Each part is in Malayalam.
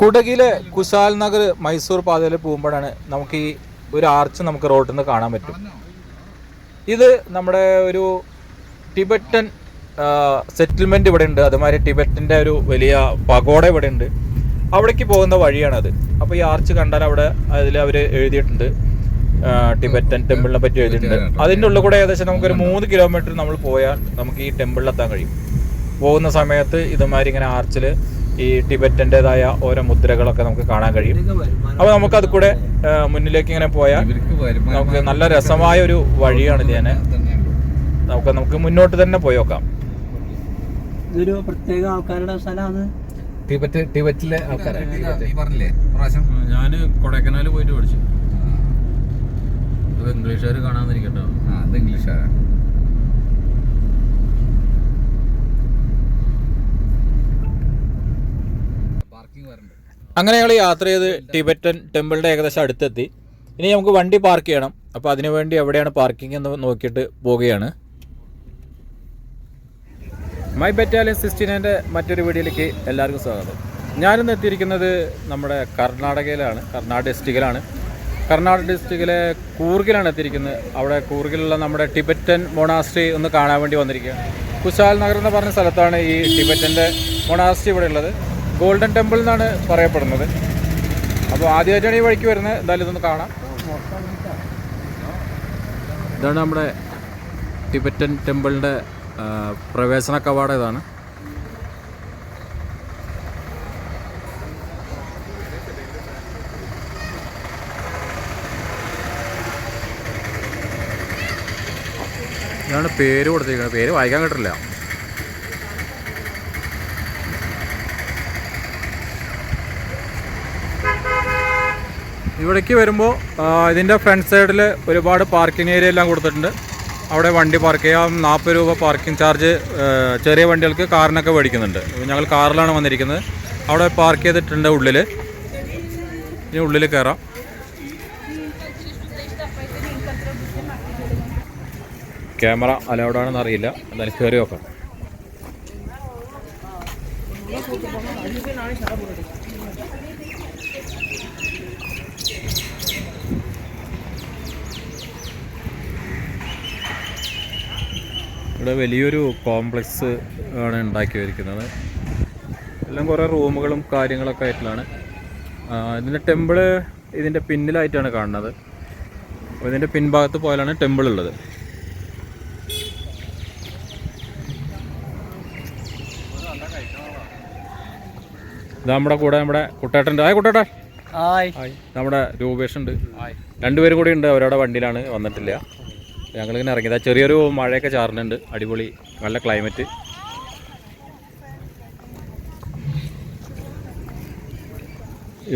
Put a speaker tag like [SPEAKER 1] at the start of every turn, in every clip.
[SPEAKER 1] കുടകിലെ കുശാൽ നഗർ മൈസൂർ പാതയിൽ പോകുമ്പോഴാണ് നമുക്ക് ഈ ഒരു ആർച്ച് നമുക്ക് റോഡിൽ നിന്ന് കാണാൻ പറ്റും. ഇത് നമ്മുടെ ഒരു ടിബറ്റൻ സെറ്റിൽമെന്റ് ഇവിടെ ഉണ്ട്. അതുമാതിരി ടിബറ്റിന്റെ ഒരു വലിയ പകോട ഇവിടെ ഉണ്ട്. അവിടേക്ക് പോകുന്ന വഴിയാണത്. അപ്പോൾ ഈ ആർച്ച് കണ്ടാൽ അവിടെ അതിൽ അവർ എഴുതിയിട്ടുണ്ട്. ടിബറ്റൻ ടെമ്പിളിനെ പറ്റി എഴുതിയിട്ടുണ്ട്. അതിന്റെ ഉള്ളിൽ കൂടെ ഏകദേശം നമുക്കൊരു മൂന്ന് കിലോമീറ്റർ നമ്മൾ പോയാൽ നമുക്ക് ഈ ടെമ്പിളിലെത്താൻ കഴിയും. പോകുന്ന സമയത്ത് ഇതുമാതിരി ഇങ്ങനെ ആർച്ചിൽ ഈ ടിബറ്റന്റെതായ ഓരോ മുദ്രകളൊക്കെ നമുക്ക് കാണാൻ കഴിയും. അപ്പോൾ നമുക്ക് അത് കൂടെ മുന്നിലേക്ക് ഇങ്ങനെ പോയാൽ നമുക്ക് നല്ല രസമായ ഒരു വഴിയാണ് ഇത് തന്നെ. നമുക്ക് നമുക്ക് മുന്നോട്ട് തന്നെ പോയി നോക്കാം.
[SPEAKER 2] ഇതൊരു പ്രത്യേക ആൾക്കാരുടെ സ്ഥലമാണ്?
[SPEAKER 3] ടിബറ്റ് ടിബറ്റിലെ പ്രാവശ്യം
[SPEAKER 4] ഞാൻ കൊടൈക്കനാൽ പോയിട്ട് പഠിച്ചു. അത് ഇംഗ്ലീഷുകാർ കാണാന്നിരിക്കട്ടോ
[SPEAKER 3] ആ അത് ഇംഗ്ലീഷാണ് പാർക്കിംഗ് വരണ്ട്
[SPEAKER 1] അങ്ങനെ ഞങ്ങൾ യാത്ര ചെയ്ത് ടിബറ്റൻ ടെമ്പിളിന്റെ ഏകദേശം അടുത്തെത്തി. ഇനി നമുക്ക് വണ്ടി പാർക്ക് ചെയ്യണം. അപ്പോൾ അതിനുവേണ്ടി എവിടെയാണ് പാർക്കിംഗ് എന്ന് നോക്കിയിട്ട് പോവുകയാണ്. മൈ ബറ്റാലിയൻ സിസ്റ്റീനേന്റെ മറ്റൊരു വീഡിയോയിലേക്ക് എല്ലാവർക്കും സ്വാഗതം. ഞാനിന്ന് എത്തിയിരിക്കുന്നത് നമ്മുടെ കർണാടകയിലാണ്. കർണാടക ഡിസ്ട്രിക്റ്റിലാണ്. കർണാടക ഡിസ്ട്രിക്റ്റിലെ കൂർഗിലാണ് എത്തിയിരിക്കുന്നത്. അവിടെ കൂർഗിലുള്ള നമ്മുടെ ടിബറ്റൻ മൊണാസ്ട്രി ഒന്ന് കാണാൻ വേണ്ടി വന്നിരിക്കുകയാണ്. കുശാൽ നഗർ എന്ന് പറഞ്ഞ സ്ഥലത്താണ് ഈ ടിബറ്റന്റെ മൊണാസ്ട്രി ഇവിടെ ഉള്ളത്. ഗോൾഡൻ ടെമ്പിൾ എന്നാണ് പറയപ്പെടുന്നത്. അപ്പോൾ ആദ്യമായിട്ടാണ് ഈ വഴിക്ക് വരുന്നത്. എന്തായാലും ഇതൊന്ന് കാണാം. ഇതാണ് നമ്മുടെ ടിബറ്റൻ ടെമ്പിളിന്റെ പ്രവേശന കവാടം ഇതാണ്. ഇതാണ് പേര് കൊടുത്തിരിക്കുന്നത്. പേര് വായിക്കാൻ കിട്ടില്ല ഇവിടേക്ക് വരുമ്പോൾ ഇതിന്റെ ഫ്രണ്ട് സൈഡിൽ ഒരുപാട് പാർക്കിംഗ് ഏരിയ എല്ലാം കൊടുത്തിട്ടുണ്ട്. അവിടെ വണ്ടി പാർക്ക് ചെയ്യാം. നാൽപ്പത് രൂപ പാർക്കിംഗ് ചാർജ് ചെറിയ വണ്ടികൾക്ക് കാറിനൊക്കെ മേടിക്കുന്നുണ്ട്. ഞങ്ങൾ കാറിലാണ് വന്നിരിക്കുന്നത്. അവിടെ പാർക്ക് ചെയ്തിട്ടുണ്ട് ഉള്ളിൽ ഇനി ഉള്ളിൽ കയറാം ക്യാമറ അലൗഡ് ആണെന്ന് അറിയില്ല. എന്തായാലും കയറി നോക്കാം ഇവിടെ വലിയൊരു കോംപ്ലക്സ് ആണ് ഉണ്ടാക്കി വരിക്കുന്നത് എല്ലാം കുറേ റൂമുകളും കാര്യങ്ങളൊക്കെ ആയിട്ടുള്ളതാണ്. ഇതിന്റെ ടെമ്പിൾ ഇതിന്റെ പിന്നിലായിട്ടാണ് കാണുന്നത്. അപ്പോൾ ഇതിന്റെ പിൻഭാഗത്ത് പോയാലാണ് ടെമ്പിൾ ഉള്ളത്. ഇത് നമ്മുടെ കൂടെ നമ്മുടെ കുട്ടേട്ടുണ്ട് ആയ കുട്ടേട്ടാ. നമ്മുടെ രൂപേഷ് ഉണ്ട്. രണ്ടുപേരും കൂടി ഉണ്ട്. അവരവിടെ വണ്ടിയിലാണ് വന്നിട്ടില്ല. ഞങ്ങളിങ്ങനെ ഇറങ്ങിയത്. ചെറിയൊരു മഴയൊക്കെ ചാറുന്നുണ്ട്. അടിപൊളി നല്ല ക്ലൈമറ്റ്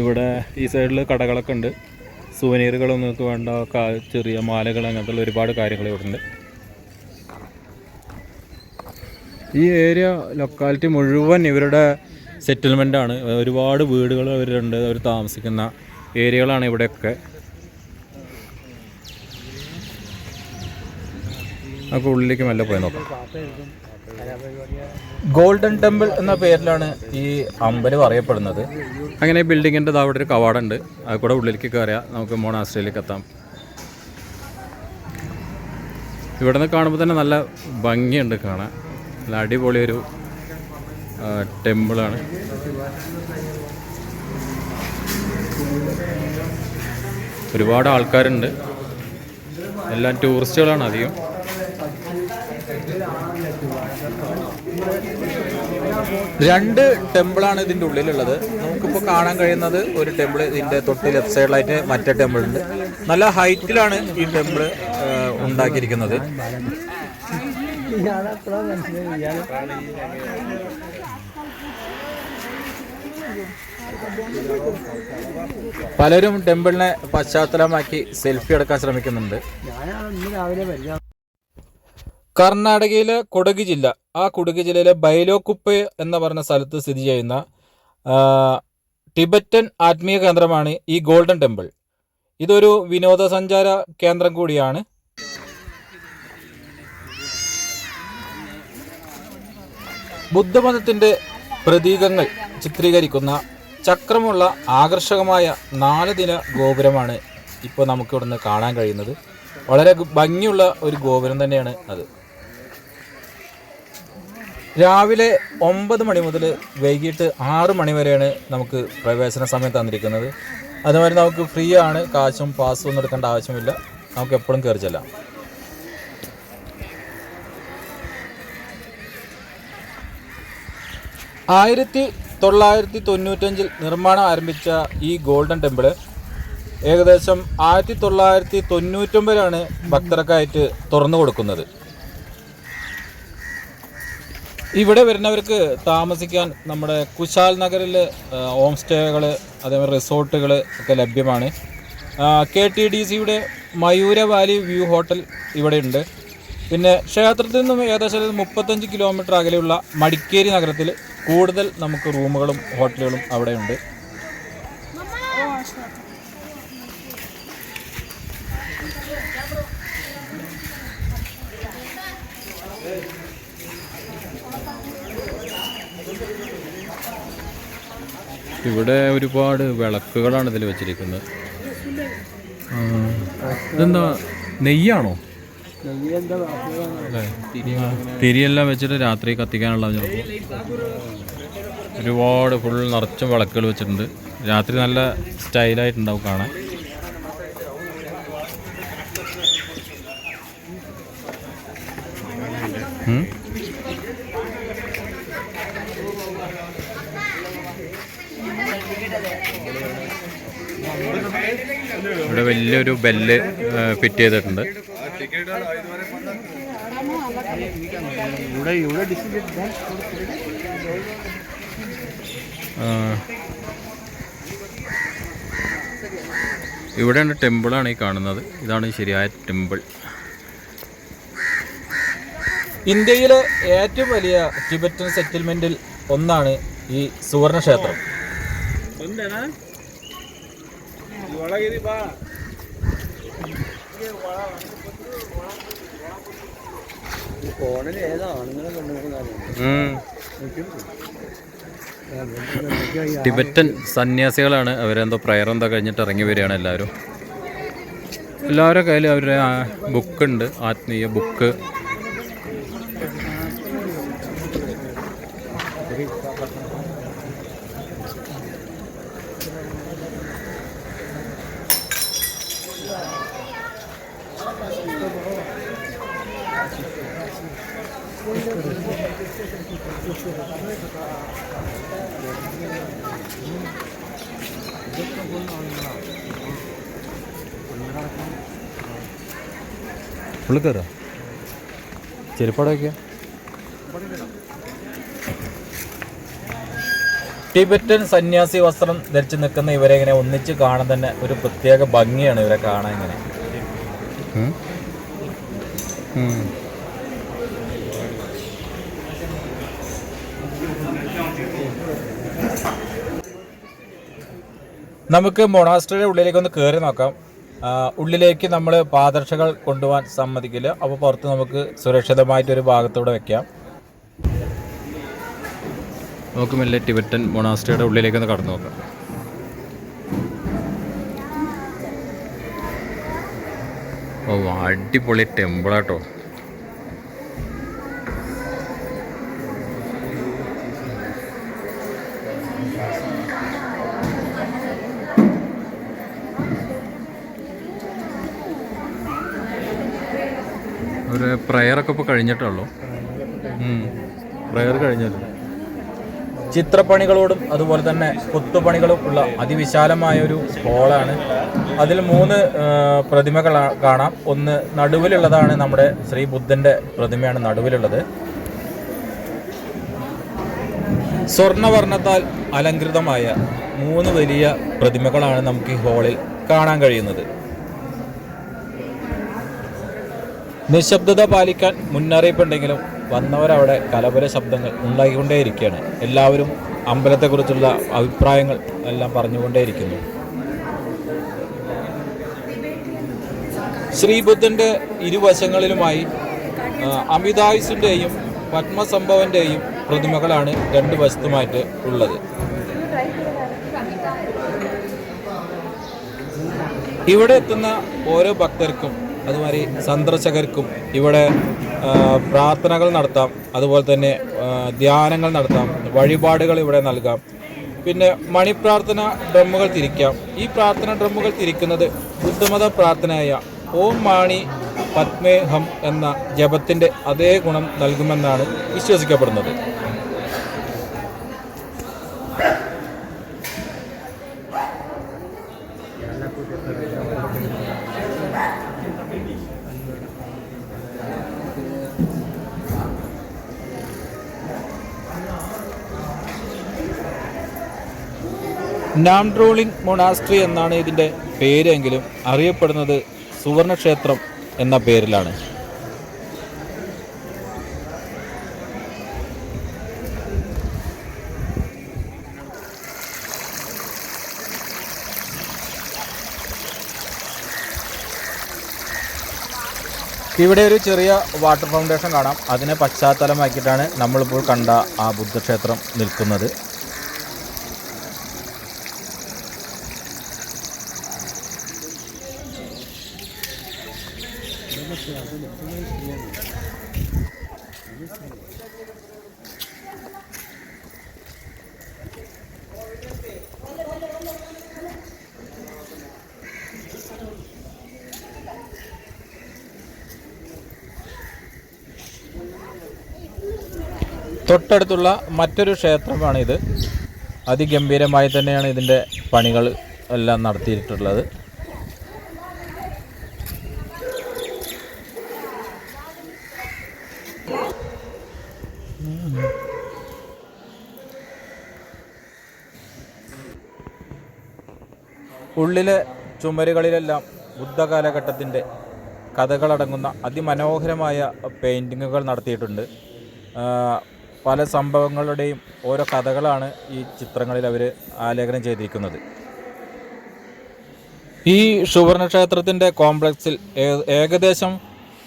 [SPEAKER 1] ഇവിടെ ഈ സൈഡിൽ കടകളൊക്കെ ഉണ്ട്. സുവനീറുകളും നിങ്ങൾക്ക് വേണ്ട. ചെറിയ മാലകൾ അങ്ങനത്തെ ഒരുപാട് കാര്യങ്ങൾ ഇവിടെ ഉണ്ട്. ഈ ഏരിയ ലൊക്കാലിറ്റി മുഴുവൻ ഇവരുടെ സെറ്റിൽമെന്റ് ആണ്. ഒരുപാട് വീടുകൾ അവരുണ്ട് അവർ താമസിക്കുന്ന ഏരിയകളാണ് ഇവിടെയൊക്കെ. നമുക്ക് ഉള്ളിലേക്ക് മെല്ലെ പോയി നോക്കാം. ഗോൾഡൻ ടെമ്പിൾ എന്ന പേരിലാണ് ഈ അമ്പലം അറിയപ്പെടുന്നത്. അങ്ങനെ ബിൽഡിങ്ങിന്റെ അവിടെ ഒരു കവാടമുണ്ട്. അത് കൂടെ ഉള്ളിലേക്ക് കയറിയാൽ നമുക്ക് മോണാസ്ട്രിയിലേക്ക് എത്താം. ഇവിടെ നിന്ന് കാണുമ്പോൾ തന്നെ നല്ല ഭംഗിയുണ്ട് കാണാൻ. നല്ല അടിപൊളി ഒരു ടെമ്പിളാണ്. ഒരുപാട് ആൾക്കാരുണ്ട്. എല്ലാം ടൂറിസ്റ്റുകളാണ് അധികം. രണ്ട് ടെമ്പിളാണ് ഇതിന്റെ ഉള്ളിലുള്ളത്. നമുക്കിപ്പോൾ കാണാൻ കഴിയുന്നത് ഒരു ടെമ്പിൾ ഇതിന്റെ തൊട്ട് ലെഫ്റ്റ് സൈഡിലായിട്ട് മറ്റേ ടെമ്പിൾ ഉണ്ട് നല്ല ഹൈറ്റിലാണ് ഈ ടെമ്പിൾ ഉണ്ടാക്കിയിരിക്കുന്നത്. പലരും ടെമ്പിളിനെ പശ്ചാത്തലമാക്കി സെൽഫി എടുക്കാൻ ശ്രമിക്കുന്നുണ്ട്. കർണാടകയിലെ കൊടക് ജില്ല. ആ കൊടക് ജില്ലയിലെ ബൈലോകുപ്പ് എന്ന് പറഞ്ഞ സ്ഥലത്ത് സ്ഥിതി ചെയ്യുന്ന ടിബറ്റൻ ആത്മീയ കേന്ദ്രമാണ് ഈ ഗോൾഡൻ ടെമ്പിൾ. ഇതൊരു വിനോദസഞ്ചാര കേന്ദ്രം കൂടിയാണ്. ബുദ്ധമതത്തിന്റെ പ്രതീകങ്ങൾ ചിത്രീകരിക്കുന്ന ചക്രമുള്ള ആകർഷകമായ നാല് ദിന ഗോപുരമാണ് ഇപ്പോൾ നമുക്കിവിടുന്ന് കാണാൻ കഴിയുന്നത്. വളരെ ഭംഗിയുള്ള ഒരു ഗോപുരം തന്നെയാണ് അത്. രാവിലെ ഒമ്പത് മണി മുതൽ വൈകിട്ട് ആറ് മണി വരെയാണ് നമുക്ക് പ്രവേശന സമയം തന്നിരിക്കുന്നത്. അതുമാതിരി നമുക്ക് ഫ്രീ ആണ്. കാശും പാസും ഒന്നും എടുക്കേണ്ട ആവശ്യമില്ല. നമുക്ക് എപ്പോഴും കയറി ചെല്ലാം. ആയിരത്തി തൊള്ളായിരത്തി തൊണ്ണൂറ്റഞ്ചിൽ നിർമ്മാണം ആരംഭിച്ച ഈ ഗോൾഡൻ ടെമ്പിൾ ഏകദേശം ആയിരത്തി തൊള്ളായിരത്തി തൊണ്ണൂറ്റൊമ്പതിലാണ് ഭക്തർക്കായിട്ട് തുറന്നു കൊടുക്കുന്നത്. ഇവിടെ വരുന്നവർക്ക് താമസിക്കാൻ നമ്മുടെ കുശാൽ നഗറിൽ ഹോം സ്റ്റേകൾ അതേപോലെ റിസോർട്ടുകൾ ഒക്കെ ലഭ്യമാണ്. കെ ടി ഡി സിയുടെ മയൂര വാലി വ്യൂ ഹോട്ടൽ ഇവിടെയുണ്ട് പിന്നെ ക്ഷേത്രത്തിൽ നിന്നും ഏകദേശം മുപ്പത്തഞ്ച് കിലോമീറ്റർ അകലെയുള്ള മടിക്കേരി നഗരത്തിൽ കൂടുതൽ നമുക്ക് റൂമുകളും ഹോട്ടലുകളും അവിടെയുണ്ട്
[SPEAKER 4] ഇവിടെ ഒരുപാട് വിളക്കുകളാണ് ഇതിൽ വെച്ചിരിക്കുന്നത്. ഇതെന്താ നെയ്യാണോ? തിരിയെല്ലാം വെച്ചിട്ട് രാത്രി കത്തിക്കാനുള്ള ഒരുപാട് ഫുൾ നിറച്ചും വിളക്കുകൾ വെച്ചിട്ടുണ്ട്. രാത്രി നല്ല സ്റ്റൈലായിട്ടുണ്ടാവും കാണാൻ. ഉം. ഇവിടെ വലിയൊരു ബെല്ല് ഫിറ്റ് ചെയ്തിട്ടുണ്ട്. ഇവിടെയാണ് ടെമ്പിളാണ് ഈ കാണുന്നത്. ഇതാണ് ശരിയായ ടെമ്പിൾ.
[SPEAKER 1] ഇന്ത്യയിലെ ഏറ്റവും വലിയ ടിബറ്റൻ സെറ്റിൽമെന്റിൽ ഒന്നാണ് ഈ സുവർണ ಬಾ
[SPEAKER 2] ഫോണിൽ ഏതാ ആണുങ്ങളെ കൊണ്ടുപോകുന്നതാണ്
[SPEAKER 4] ടിബറ്റൻ സന്യാസികളാണ്. അവരെന്തോ പ്രയർ എന്തോ കഴിഞ്ഞിട്ട് ഇറങ്ങി വരികയാണ് എല്ലാവരും. എല്ലാവരുടെ കയ്യിൽ അവരുടെ ബുക്ക് ഉണ്ട്. ആത്മീയ ബുക്ക് ഫുള്ള് ചെരുപ്പാടൊക്കെയാ ചെരുപ്പട
[SPEAKER 1] ടിബറ്റൻ സന്യാസി വസ്ത്രം ധരിച്ചു നിൽക്കുന്ന ഇവരെ ഇങ്ങനെ ഒന്നിച്ച് കാണാൻ തന്നെ ഒരു പ്രത്യേക ഭംഗിയാണ് ഇവരെ കാണാൻ ഇങ്ങനെ. നമുക്ക് മൊണാസ്ട്രിയുടെ ഉള്ളിലേക്ക് ഒന്ന് കയറി നോക്കാം. ഉള്ളിലേക്ക് നമ്മൾ പാദർശകൾ കൊണ്ടുപോകാൻ സമ്മതിക്കില്ല. അപ്പോൾ പുറത്ത് നമുക്ക് സുരക്ഷിതമായിട്ടൊരു ഭാഗത്തൂടെ വെക്കാം.
[SPEAKER 4] നമുക്ക് മെല്ലെ ടിബറ്റൻ മൊണാസ്ട്രിയുടെ ഉള്ളിലേക്ക് ഒന്ന് കടന്നു നോക്കാം. ഓ അടിപൊളി ടെമ്പിളാട്ടോ ഒരു പ്രയറൊക്കെ ഇപ്പോൾ കഴിഞ്ഞിട്ടുള്ളൂ. പ്രയർ കഴിഞ്ഞല്ലോ
[SPEAKER 1] ചിത്രപ്പണികളോടും അതുപോലെ തന്നെ കൊത്തുപണികളും ഉള്ള അതിവിശാലമായ ഒരു ഹോളാണ് അതിൽ മൂന്ന് പ്രതിമകൾ കാണാം. ഒന്ന് നടുവിലുള്ളതാണ് നമ്മുടെ ശ്രീ ബുദ്ധന്റെ പ്രതിമയാണ് നടുവിലുള്ളത്. സ്വർണവർണത്താൽ അലങ്കൃതമായ മൂന്ന് വലിയ പ്രതിമകളാണ് നമുക്ക് ഈ ഹോളിൽ കാണാൻ കഴിയുന്നത്. നിശബ്ദത പാലിക്കാൻ മുന്നറിയിപ്പുണ്ടെങ്കിലും വന്നവരവിടെ കലപല ശബ്ദങ്ങൾ ഉണ്ടാക്കിക്കൊണ്ടേയിരിക്കുകയാണ് എല്ലാവരും അമ്പലത്തെക്കുറിച്ചുള്ള അഭിപ്രായങ്ങൾ എല്ലാം പറഞ്ഞുകൊണ്ടേയിരിക്കുന്നു. ശ്രീബുദ്ധന്റെ ഇരുവശങ്ങളിലുമായി അമിതായുസിന്റെയും പത്മസംഭവന്റെയും പ്രതിമകളാണ് രണ്ട് വശത്തുമായിട്ട് ഉള്ളത്. ഇവിടെ എത്തുന്ന ഓരോ ഭക്തർക്കും അതുമാതിരി സന്ദർശകർക്കും ഇവിടെ പ്രാർത്ഥനകൾ നടത്താം. അതുപോലെ തന്നെ ധ്യാനങ്ങൾ നടത്താം. വഴിപാടുകൾ ഇവിടെ നൽകാം. പിന്നെ മണിപ്രാർത്ഥന ഡ്രമ്മുകൾ തിരിക്കാം. ഈ പ്രാർത്ഥന ഡ്രമ്മുകൾ തിരിക്കുന്നത് ബുദ്ധമത പ്രാർത്ഥനയായ ഓം മാണി പത്മേഹം എന്ന ജപത്തിന്റെ അതേ ഗുണം നൽകുമെന്നാണ് വിശ്വസിക്കപ്പെടുന്നത്. നാംഡ്രോളിംഗ് മൊണാസ്ട്രി എന്നാണ് ഇതിന്റെ പേരെങ്കിലും അറിയപ്പെടുന്നത് സുവർണക്ഷേത്രം എന്ന പേരിലാണ്. ഇവിടെ ഒരു ചെറിയ വാട്ടർ ഫൗണ്ടേഷൻ കാണാം. അതിനെ പശ്ചാത്തലമാക്കിയിട്ടാണ് നമ്മളിപ്പോൾ കണ്ട ആ ബുദ്ധക്ഷേത്രം നിൽക്കുന്നത്. തൊട്ടടുത്തുള്ള മറ്റൊരു ക്ഷേത്രമാണ് ഇത് അതിഗംഭീരമായി തന്നെയാണ് ഇതിന്റെ പണികൾ എല്ലാം നടത്തിയിട്ടുള്ളത്. ഉള്ളിലെ ചുമരുകളിലെല്ലാം ബുദ്ധകാലഘട്ടത്തിന്റെ കഥകളടങ്ങുന്ന അതിമനോഹരമായ പെയിന്റിങ്ങുകൾ നടത്തിയിട്ടുണ്ട്. പല സംഭവങ്ങളുടെയും ഓരോ കഥകളാണ് ഈ ചിത്രങ്ങളിൽ അവർ ആലേഖനം ചെയ്തിരിക്കുന്നത്. ഈ സുവർണക്ഷേത്രത്തിന്റെ കോംപ്ലക്സിൽ ഏകദേശം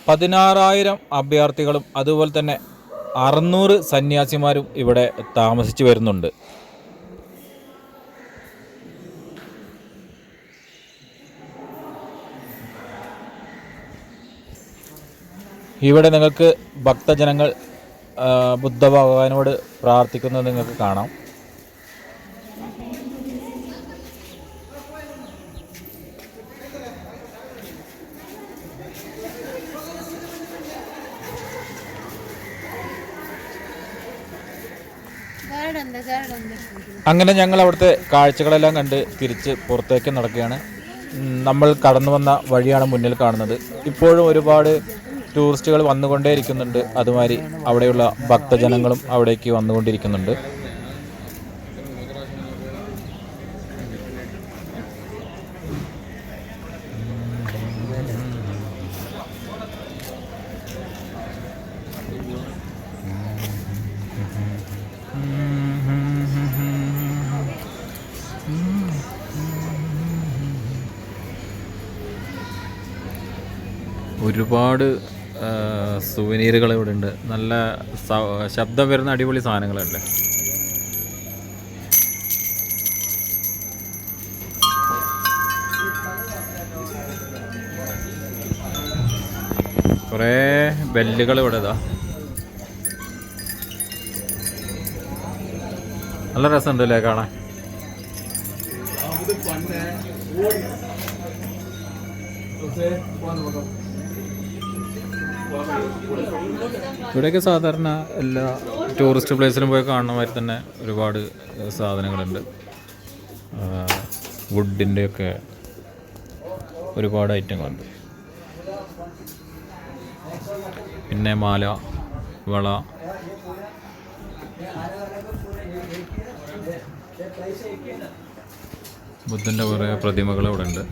[SPEAKER 1] പതിനാറായിരം അഭയാർത്ഥികളും അതുപോലെ തന്നെ അറുന്നൂറ് സന്യാസിമാരും ഇവിടെ താമസിച്ചു വരുന്നുണ്ട്. ഇവിടെ നിങ്ങൾക്ക് ഭക്തജനങ്ങൾ ബുദ്ധ ഭഗവാനോട് പ്രാർത്ഥിക്കുന്നത് നിങ്ങൾക്ക് കാണാം. അങ്ങനെ ഞങ്ങൾ അവിടുത്തെ കാഴ്ചകളെല്ലാം കണ്ട് തിരിച്ച് പുറത്തേക്ക് നടക്കുകയാണ്. നമ്മൾ കടന്നു വന്ന വഴിയാണ് മുന്നിൽ കാണുന്നത്. ഇപ്പോഴും ഒരുപാട് ടൂറിസ്റ്റുകൾ വന്നുകൊണ്ടേയിരിക്കുന്നുണ്ട്. അതുമാതിരി അവിടെയുള്ള ഭക്തജനങ്ങളും അവിടേക്ക് വന്നുകൊണ്ടിരിക്കുന്നുണ്ട്.
[SPEAKER 4] ഒരുപാട് സുവനീറുകൾ ഇവിടെ ഉണ്ട്. നല്ല ശബ്ദം വരുന്ന അടിപൊളി സാധനങ്ങളല്ലേ? കുറേ ബെല്ലുകൾ ഇവിടെ ഇതാ. നല്ല രസമുണ്ട് അല്ലേ കാണാൻ? ഇവിടെയൊക്കെ സാധാരണ എല്ലാ ടൂറിസ്റ്റ് പ്ലേസിലും പോയി കാണുന്ന മാതിരി തന്നെ ഒരുപാട് സാധനങ്ങളുണ്ട്. വുഡിന്റെയൊക്കെ ഒരുപാട് ഐറ്റങ്ങളുണ്ട്. പിന്നെ മാല വള. ബുദ്ധന്റെ കുറേ പ്രതിമകൾ ഇവിടെ ഉണ്ട്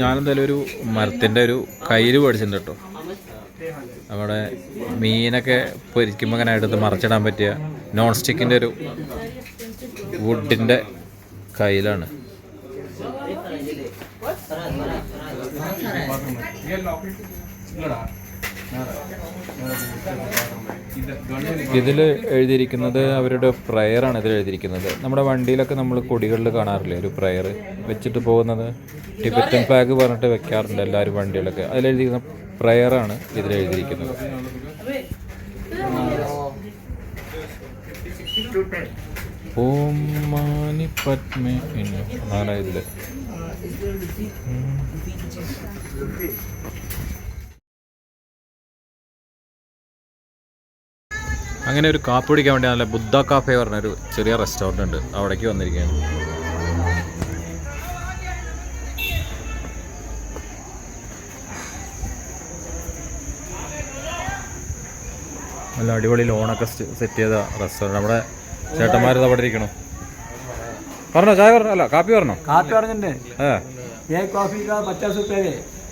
[SPEAKER 4] ഞാനെന്തായാലും ഒരു മരത്തിന്റെ ഒരു കയ്യിൽ മേടിച്ചിട്ടുണ്ട് കേട്ടോ. അവിടെ മീനൊക്കെ പൊരിക്കുമ്പോൾ അങ്ങനെ എടുത്ത് മറച്ചിടാൻ പറ്റിയ നോൺ സ്റ്റിക്കിന്റെ ഒരു വുഡിന്റെ കയ്യിലാണ്.
[SPEAKER 1] ഇതിൽ എഴുതിയിരിക്കുന്നത് അവരുടെ പ്രയറാണ് ഇതിൽ എഴുതിയിരിക്കുന്നത്. നമ്മുടെ വണ്ടിയിലൊക്കെ നമ്മൾ കൊടികളിൽ കാണാറില്ലേ? ഒരു പ്രയർ വെച്ചിട്ട് പോകുന്നത്. ടിബറ്റൻ ഫ്ലാഗ് പറഞ്ഞിട്ട് വെക്കാറുണ്ട് എല്ലാവരും വണ്ടികളൊക്കെ. അതിലെഴുതിയിരിക്കുന്ന പ്രയറാണ് ഇതിൽ എഴുതിയിരിക്കുന്നത്. ഓം മാനി പത്മേ ഇതിൽ അങ്ങനെ ഒരു കാപ്പി കുടിക്കാൻ വേണ്ടി നല്ല ബുദ്ധ കാഫേ പറഞ്ഞൊരു ചെറിയ റെസ്റ്റോറന്റ് ഉണ്ട്. അവിടേക്ക് വന്നിരിക്കുകയാണ്. നല്ല അടിപൊളി ലോണൊക്കെ സെറ്റ് ചെയ്ത റെസ്റ്റോറന്റ് നമ്മുടെ ചേട്ടന്മാർ അവിടെ ഇരിക്കണം? പറഞ്ഞോ ചായ പറഞ്ഞോ? അല്ല കാപ്പി പറഞ്ഞോ?
[SPEAKER 4] കാപ്പി പറഞ്ഞിട്ടുണ്ട്.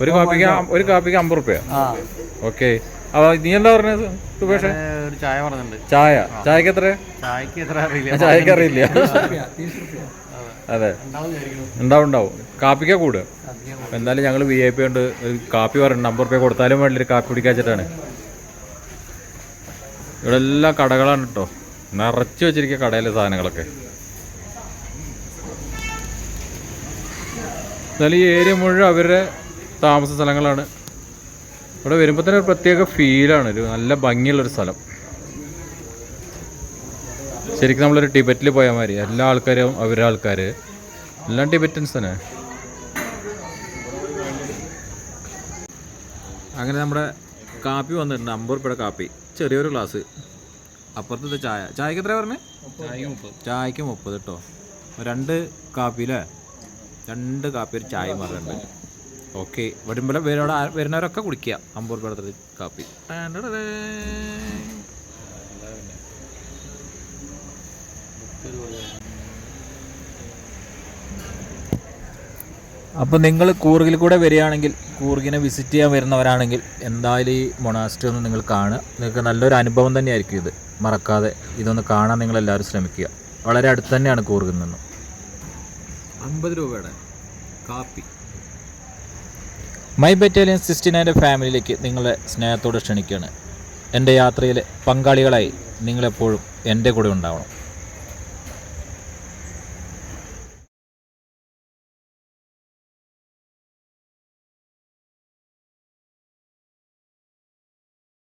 [SPEAKER 1] ഒരു കാപ്പിക്ക് ഒരു കാപ്പിക്ക് അമ്പത് റുപ്യ. ഓക്കെ അപ്പോൾ നീ എന്താ പറഞ്ഞത് സുഭേഷ്
[SPEAKER 5] ഒരു ചായ പറഞ്ഞിട്ടുണ്ട്.
[SPEAKER 1] ചായ. ചായക്ക് എത്ര
[SPEAKER 5] ചായക്ക് എത്ര അറിയില്ല.
[SPEAKER 1] ചായക്ക് അറിയില്ല. അതെ. ഉണ്ടാവും ഉണ്ടാവും. കാപ്പിക്കാ കൂടുക എന്തായാലും ഞങ്ങൾ വി ഐ പി ഉണ്ട് കാപ്പി പറഞ്ഞു അമ്പത് റുപ്യ കൊടുത്താലും ഒരു കാപ്പി കുടിക്കാച്ചിട്ടാണ് ഇവിടെ എല്ലാം കടകളാണ് കേട്ടോ നിറച്ച് വെച്ചിരിക്കുക കടയിലെ സാധനങ്ങളൊക്കെ. എന്നാലും ഈ ഏരിയ മുഴുവൻ അവരുടെ താമസ സ്ഥലങ്ങളാണ്. ഇവിടെ വരുമ്പോൾ തന്നെ ഒരു പ്രത്യേക ഫീലാണ് ഒരു നല്ല ഭംഗിയുള്ളൊരു സ്ഥലം. ശരിക്കും നമ്മളൊരു ടിബറ്റിൽ പോയാൽ മാതിരി എല്ലാ ആൾക്കാരും അവരുടെ ആൾക്കാർ എല്ലാം ടിബറ്റൻസ് തന്നെ. അങ്ങനെ നമ്മുടെ കാപ്പി വന്നിട്ടുണ്ട്. അമ്പത് റുപ്യയുടെ കാപ്പി. ചെറിയൊരു ഗ്ലാസ് അപ്പുറത്തെ ചായ? ചായക്ക് എത്ര പറഞ്ഞേ? ചായക്ക് മുപ്പത്. കേട്ടോ രണ്ട് കാപ്പി അല്ലേ രണ്ട് കാപ്പി ഒരു ചായ പറഞ്ഞിട്ടുണ്ട് ഓക്കെ. വരുമ്പോൾ വരുന്നവിടെ വരുന്നവരൊക്കെ കുടിക്കുക അമ്പൂർ പടത്തിൽ കാപ്പി. അപ്പം
[SPEAKER 6] അപ്പോൾ നിങ്ങൾ കൂർഗിൽ കൂടെ വരികയാണെങ്കിൽ കൂർഗിനെ വിസിറ്റ് ചെയ്യാൻ വരുന്നവരാണെങ്കിൽ എന്തായാലും ഈ മൊണാസ്റ്റി ഒന്ന് നിങ്ങൾ കാണുക. നിങ്ങൾക്ക് നല്ലൊരു അനുഭവം തന്നെയായിരിക്കും ഇത്. മറക്കാതെ ഇതൊന്ന് കാണാൻ നിങ്ങൾ എല്ലാവരും ശ്രമിക്കുക. വളരെ അടുത്ത് തന്നെയാണ് കൂർഗിൽ നിന്നും.
[SPEAKER 1] അമ്പത് രൂപയുടെ കാപ്പി.
[SPEAKER 6] മൈ ബറ്റാലിയൻ സിക്സ്റ്റി നയന്റെ ഫാമിലിയിലേക്ക് നിങ്ങളെ സ്നേഹത്തോടെ ക്ഷണിക്കുകയാണ്. എന്റെ യാത്രയിലെ പങ്കാളികളായി നിങ്ങളെപ്പോഴും എന്റെ കൂടെ ഉണ്ടാവണം.